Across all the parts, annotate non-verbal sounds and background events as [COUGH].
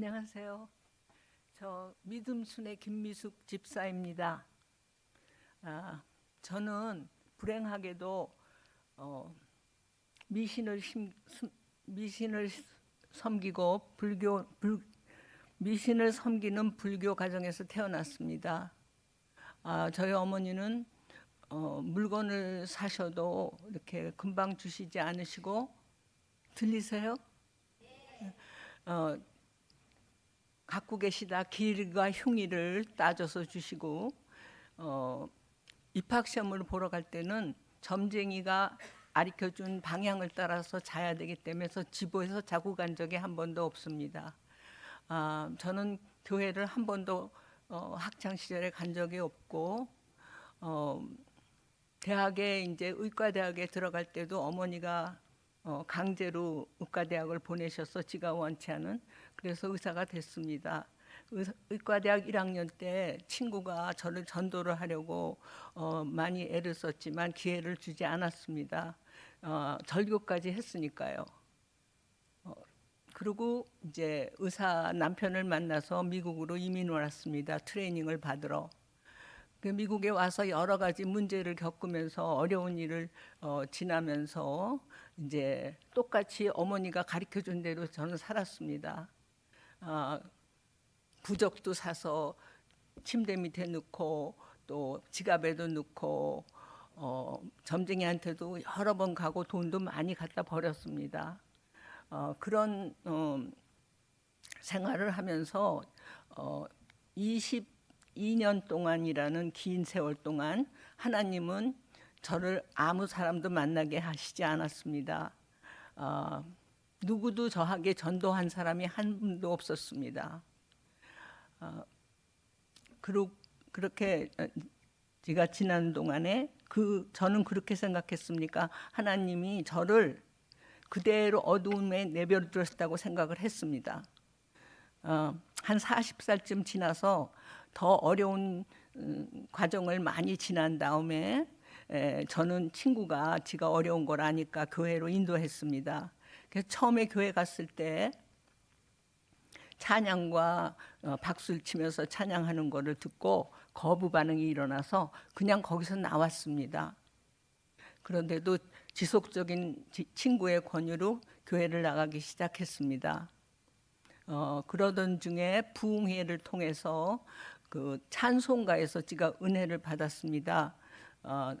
안녕하세요. 저 믿음순의 김미숙 집사입니다. 아, 저는 불행하게도 어, 미신을 심, 숨- 미신을 섬기고 불교 불, 미신을 섬기는 불교 가정에서 태어났습니다. 아, 저희 어머니는 어, 물건을 사셔도 이렇게 금방 주시지 않으시고 들리세요? 어, 갖고 계시다 길과 흉의를 따져서 주시고 어, 입학 시험을 보러 갈 때는 점쟁이가 가르쳐준 방향을 따라서 자야 되기 때문에 서 지도에서 자고 간 적이 한 번도 없습니다. 아, 저는 교회를 한 번도 어, 학창 시절에 간 적이 없고 어, 대학에 이제 의과대학에 들어갈 때도 어머니가 어, 강제로 의과대학을 보내셔서 지가 원치 않은 그래서 의사가 됐습니다. 의- 의과대학 1학년 때 친구가 저를 전도를 하려고 어, 많이 애를 썼지만 기회를 주지 않았습니다. 어, 절교까지 했으니까요. 어, 그리고 이제 의사 남편을 만나서 미국으로 이민 왔습니다. 트레이닝을 받으러. 그 미국에 와서 여러 가지 문제를 겪으면서 어려운 일을 어, 지나면서 이제 똑같이 어머니가 가르쳐 준 대로 저는 살았습니다. 아, 부적도 사서 침대 밑에 넣고 또 지갑에도 넣고 어, 점쟁이한테도 여러 번 가고 돈도 많이 갖다 버렸습니다. 어, 그런 어, 생활을 하면서 어, 22년 동안이라는 긴 세월 동안 하나님은 저를 아무 사람도 만나게 하시지 않았습니다. 어, 누구도 저에게 전도한 사람이 한 분도 없었습니다. 어, 그러, 그렇게 어, 제가 지난 동안에 그 저는 그렇게 생각했습니까? 하나님이 저를 그대로 어두움에 내버려두셨다고 생각을 했습니다. 어, 한 40살쯤 지나서 더 어려운 음, 과정을 많이 지난 다음에 에, 저는 친구가 지가 어려운 걸 아니까 교회로 인도했습니다. 처음에 교회 갔을 때 찬양과 어, 박수를 치면서 찬양하는 거를 듣고 거부 반응이 일어나서 그냥 거기서 나왔습니다. 그런데도 지속적인 지- 친구의 권유로 교회를 나가기 시작했습니다. 어, 그러던 중에 부흥회를 통해서 그 찬송가에서 제가 은혜를 받았습니다. 어,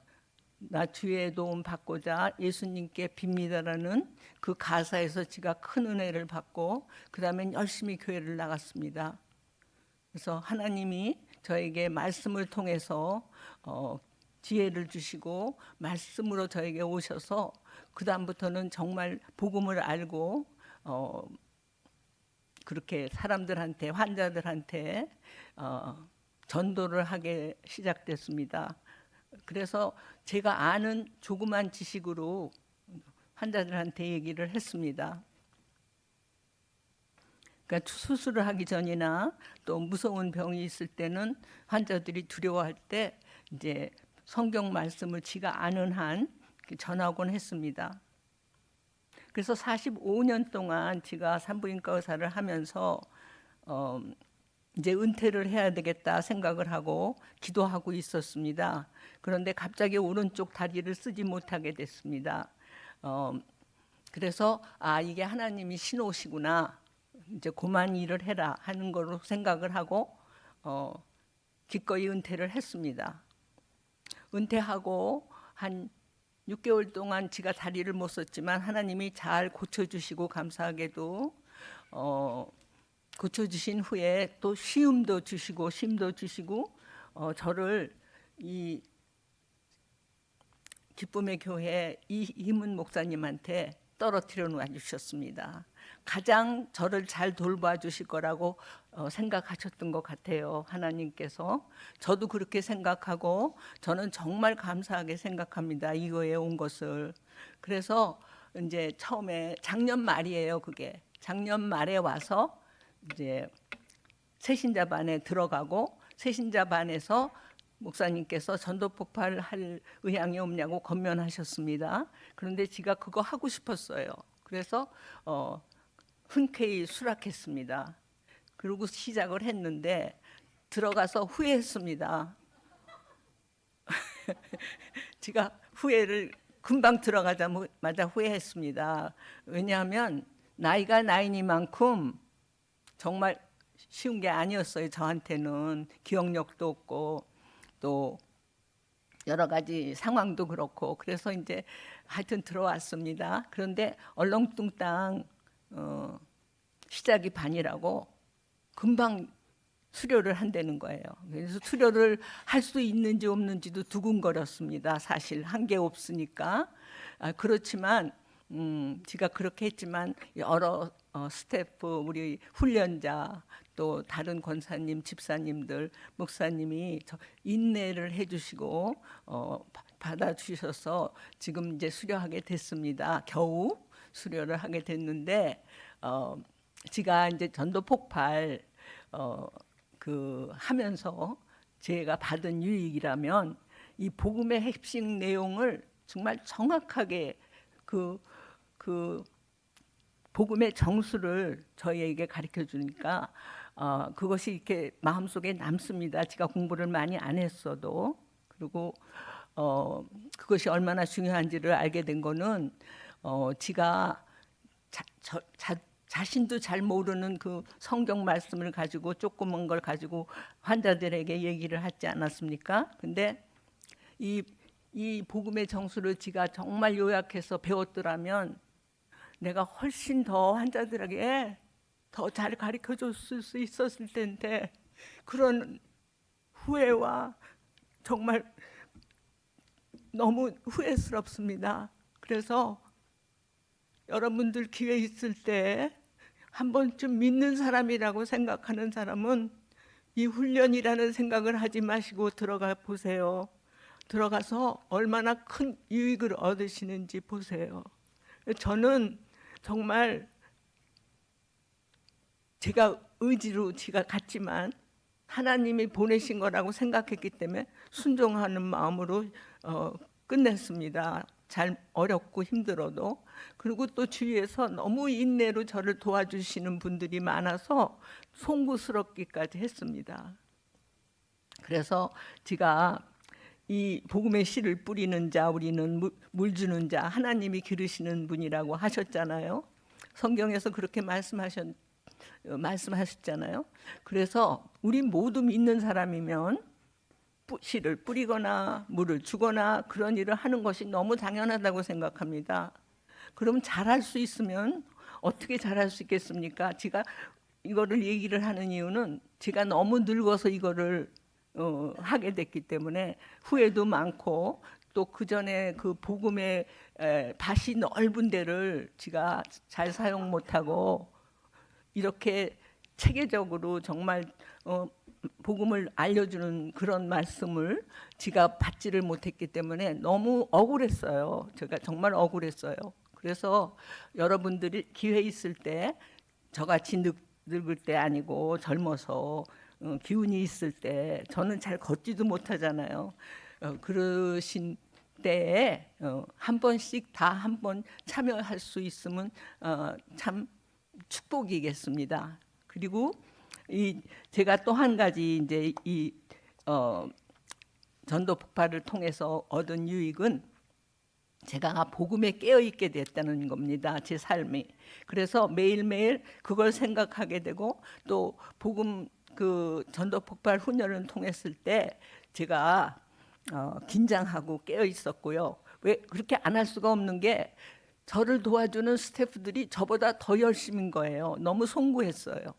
나 주의 도움 받고자 예수님께 빕니다라는 그 가사에서 제가 큰 은혜를 받고 그 다음엔 열심히 교회를 나갔습니다. 그래서 하나님이 저에게 말씀을 통해서 어, 지혜를 주시고 말씀으로 저에게 오셔서 그 다음부터는 정말 복음을 알고 어, 그렇게 사람들한테 환자들한테 어, 전도를 하게 시작됐습니다. 그래서 제가 아는 조그만 지식으로 환자들한테 얘기를 했습니다. 그러니까 수술을 하기 전이나 또 무서운 병이 있을 때는 환자들이 두려워할 때 이제 성경 말씀을 지가 아는 한 전하곤 했습니다. 그래서 45년 동안 제가 산부인과 의사를 하면서 어, 이제 은퇴를 해야 되겠다 생각을 하고 기도하고 있었습니다. 그런데 갑자기 오른쪽 다리를 쓰지 못하게 됐습니다. 어, 그래서 아 이게 하나님이 신호시구나. 이제 그만 일을 해라 하는 걸로 생각을 하고 어, 기꺼이 은퇴를 했습니다. 은퇴하고 한 6개월 동안 지가 다리를 못 썼지만 하나님이 잘 고쳐주시고 감사하게도 어, 고쳐주신 후에 또 쉬움도 주시고 쉼도 주시고 어, 저를 이 기쁨의 교회 이희문 목사님한테 떨어뜨려 놓아 주셨습니다. 가장 저를 잘 돌봐 주실 거라고 어, 생각하셨던 것 같아요. 하나님께서 저도 그렇게 생각하고 저는 정말 감사하게 생각합니다. 이거에 온 것을 그래서 이제 처음에 작년 말이에요. 그게 작년 말에 와서 이제 새신자 반에 들어가고 새신자 반에서 목사님께서 전도 폭발을 할 의향이 없냐고 건면하셨습니다. 그런데 제가 그거 하고 싶었어요. 그래서 어, 흔쾌히 수락했습니다. 그리고 시작을 했는데 들어가서 후회했습니다. [LAUGHS] 제가 후회를 금방 들어가자마자 후회했습니다. 왜냐하면 나이가 나이니만큼 정말 쉬운 게 아니었어요. 저한테는 기억력도 없고 또 여러 가지 상황도 그렇고 그래서 이제 하여튼 들어왔습니다. 그런데 얼렁뚱땅 어, 시작이 반이라고 금방 수료를 한다는 거예요. 그래서 수료를 할 수 있는지 없는지도 두근거렸습니다. 사실 한 게 없으니까 아, 그렇지만 음, 제가 그렇게 했지만 여러 어, 스태프 우리 훈련자 또 다른 권사님, 집사님들, 목사님이 저 인내를 해주시고 어, 바- 받아주셔서 지금 이제 수료하게 됐습니다. 겨우 수료를 하게 됐는데 어, 제가 이제 전도 폭발 어, 그 하면서 제가 받은 유익이라면 이 복음의 핵심 내용을 정말 정확하게 그, 그 복음의 정수를 저희에게 가르쳐 주니까 어, 그것이 이렇게 마음속에 남습니다. 제가 공부를 많이 안 했어도 그리고 어, 그것이 얼마나 중요한지를 알게 된 거는 어, 지가 자, 저, 자, 자신도 잘 모르는 그 성경 말씀을 가지고 조그만 걸 가지고 환자들에게 얘기를 하지 않았습니까? 근데 이, 이 복음의 정수를 지가 정말 요약해서 배웠더라면 내가 훨씬 더 환자들에게 더 잘 가르쳐 줬을 수 있었을 텐데 그런 후회와 정말 너무 후회스럽습니다. 그래서 여러분들 기회 있을 때 한 번쯤 믿는 사람이라고 생각하는 사람은 이 훈련이라는 생각을 하지 마시고 들어가 보세요. 들어가서 얼마나 큰 유익을 얻으시는지 보세요. 저는 정말 제가 의지로 제가 갔지만 하나님이 보내신 거라고 생각했기 때문에 순종하는 마음으로 어, 끝냈습니다. 잘 어렵고 힘들어도 그리고 또 주위에서 너무 인내로 저를 도와주시는 분들이 많아서 송구스럽기까지 했습니다. 그래서 제가 이 복음의 씨를 뿌리는 자 우리는 물, 물 주는 자 하나님이 기르시는 분이라고 하셨잖아요. 성경에서 그렇게 말씀하셨 어, 말씀하셨잖아요. 그래서 우리 모두 믿는 사람이면 뿌- 씨를 뿌리거나 물을 주거나 그런 일을 하는 것이 너무 당연하다고 생각합니다. 그럼 잘할 수 있으면 어떻게 잘할 수 있겠습니까? 제가 이거를 얘기를 하는 이유는 제가 너무 늙어서 이거를 어, 하게 됐기 때문에 후회도 많고 또 그 전에 그 복음의 에, 밭이 넓은 데를 제가 잘 사용 못하고 이렇게 체계적으로 정말 어, 복음을 알려주는 그런 말씀을 제가 받지를 못했기 때문에 너무 억울했어요. 제가 정말 억울했어요. 그래서 여러분들이 기회 있을 때 저같이 늙, 늙을 때 아니고 젊어서 어, 기운이 있을 때 저는 잘 걷지도 못하잖아요. 어, 그러신 때에 어, 한 번씩 다 한 번 참여할 수 있으면 어, 참 축복이겠습니다. 그리고 이 제가 또 한 가지 이제 이 어, 전도 폭발을 통해서 얻은 유익은 제가 복음에 깨어 있게 됐다는 겁니다. 제 삶이. 그래서 매일매일 그걸 생각하게 되고 또 복음 그 전도 폭발 훈련을 통했을 때 제가 어, 긴장하고 깨어 있었고요. 왜 그렇게 안 할 수가 없는 게 저를 도와주는 스태프들이 저보다 더 열심인 거예요. 너무 송구했어요.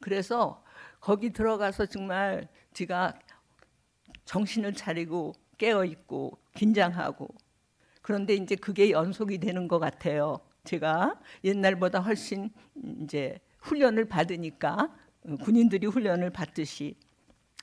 그래서 거기 들어가서 정말 제가 정신을 차리고 깨어 있고 긴장하고 그런데 이제 그게 연속이 되는 것 같아요. 제가 옛날보다 훨씬 이제 훈련을 받으니까 어, 군인들이 훈련을 받듯이.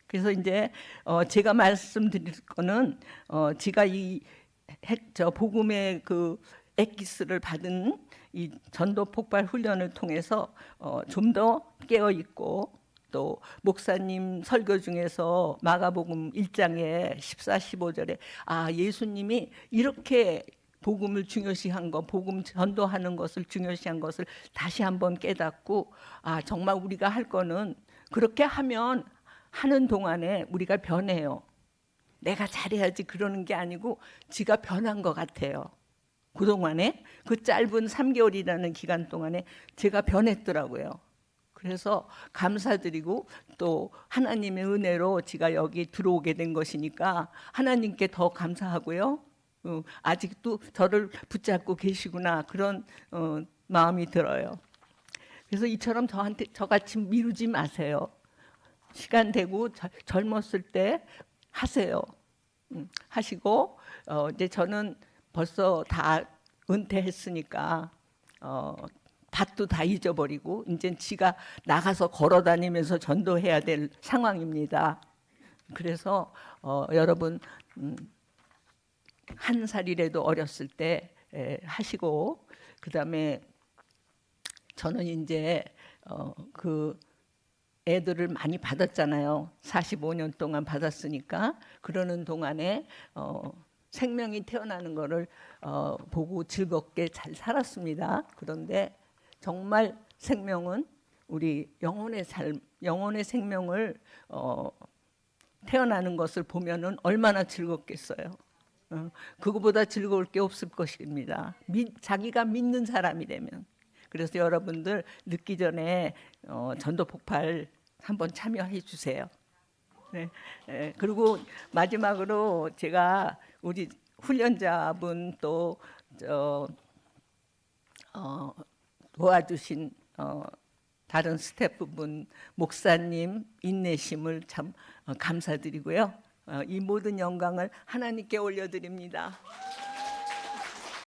그래서 이제 어 제가 말씀드릴 거는 어 제가 이핵저 복음의 그 엑기스를 받은 이 전도 폭발 훈련을 통해서 어 좀 더 깨어 있고 또 목사님 설교 중에서 마가복음 1장에 14, 15절에 아 예수님이 이렇게 복음을 중요시한 거, 복음 전도하는 것을 중요시한 것을 다시 한번 깨닫고 아 정말 우리가 할 거는 그렇게 하면 하는 동안에 우리가 변해요. 내가 잘해야지 그러는 게 아니고 지가 변한 것 같아요. 그동안에 그 짧은 3개월이라는 기간 동안에 제가 변했더라고요. 그래서 감사드리고 또 하나님의 은혜로 제가 여기 들어오게 된 것이니까 하나님께 더 감사하고요. 어, 아직도 저를 붙잡고 계시구나 그런 어, 마음이 들어요. 그래서 이처럼 저한테 저같이 미루지 마세요. 시간 되고 저- 젊었을 때 하세요. 음, 하시고 어, 이제 저는 벌써 다 은퇴했으니까 어, 밭도 다 잊어버리고 이제 지가 나가서 걸어다니면서 전도해야 될 상황입니다. 그래서 어, 여러분 음, 한 살이라도 어렸을 때 에, 하시고 그 다음에 저는 이제 어, 그 애들을 많이 받았잖아요. 45년 동안 받았으니까 그러는 동안에 어, 생명이 태어나는 거를 어, 보고 즐겁게 잘 살았습니다. 그런데 정말 생명은 우리 영혼의 삶, 영혼의 생명을 어, 태어나는 것을 보면은 얼마나 즐겁겠어요. 어, 그거보다 즐거울 게 없을 것입니다. 미, 자기가 믿는 사람이 되면. 그래서 여러분들 늦기 전에 어, 전도 폭발 한번 참여해 주세요. 네, 예, 그리고 마지막으로 제가 우리 훈련자분 또 저, 어, 도와주신 어, 다른 스태프분, 목사님 인내심을 참 어, 감사드리고요. 어, 이 모든 영광을 하나님께 올려드립니다.